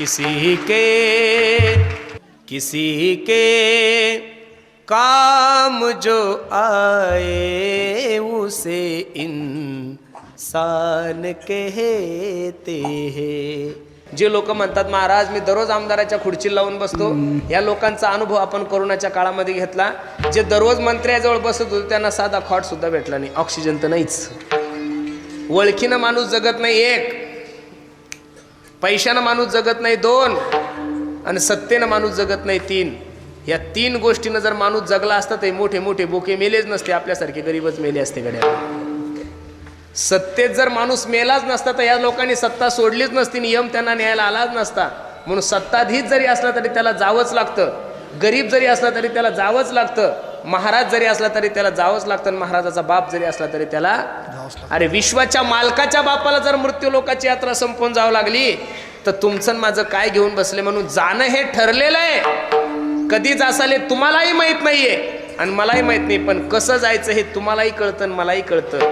किसी के किसी के काम जो आए उसे इंसान कहते हैं। जे लोक म्हणतात महाराज मी दररोज आमदाराच्या खुर्ची लावून बसतो. या लोकांचा अनुभव आपण कोरोनाच्या काळामध्ये घेतला. जे दररोज मंत्र्याजवळ बसत होते त्यांना साधा खॉट सुद्धा भेटला नाही. ऑक्सिजन तर नाहीच. ओळखीनं माणूस जगत नाही एक. पैशानं माणूस जगत नाही दोन आणि सत्तेनं माणूस जगत नाही तीन. या तीन गोष्टीनं जर माणूस जगला असता तर मोठे मोठे बोके मेलेच नसते आपल्यासारखे गरीबच मेले असते गड्या. सत्तेत जर माणूस मेलाच नसता तर या लोकांनी सत्ता सोडलीच नसती नियम त्यांना न्यायला आलाच नसता. म्हणून सत्ताधीश जरी असला तरी त्याला जावंच लागतं. गरीब जरी असला तरी त्याला जावंच लागतं. महाराज जरी असला तरी त्याला जावंच लागतं आणि महाराजाचा बाप जरी असला तरी त्याला अरे विश्वाच्या मालकाच्या बापाला जर मृत्यू लोकाची यात्रा संपवून जावं लागली तर तुमचं माझं काय घेऊन बसले म्हणून जाणं हे ठरलेलं आहे. कधी जासाले तुम्हालाही माहीत नाहीये आणि मलाही माहीत नाही पण कसं जायचं हे तुम्हालाही कळतं आणि मलाही कळतं.